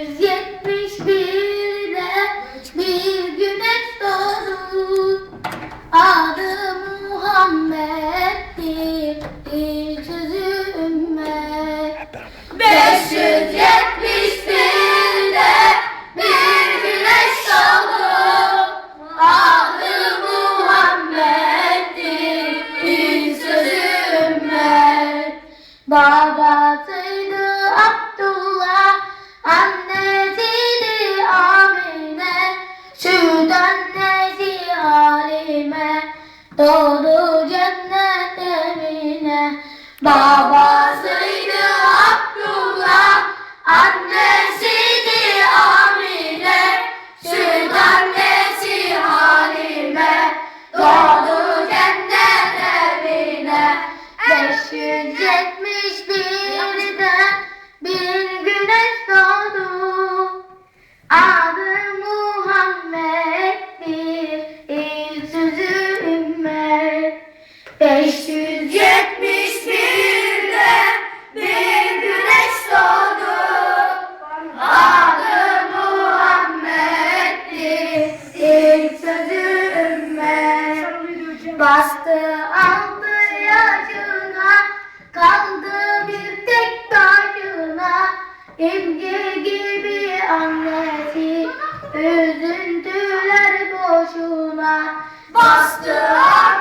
171'de bir güneş doğdu. Adı Muhammed'dir, ilk sözü ümmet. 571'de bir güneş doğdu. Adı Muhammed'dir, ilk sözü ümmet. Babasıydı Babasıydı Abdullah, annesiydi Amine, süt annesi Halime, doğdu cennet evine. 571'de Bastı aldı yaşına, kaldı bir tek başına. İmge gibi annesi, üzüntüler boşuna. Bastı aldı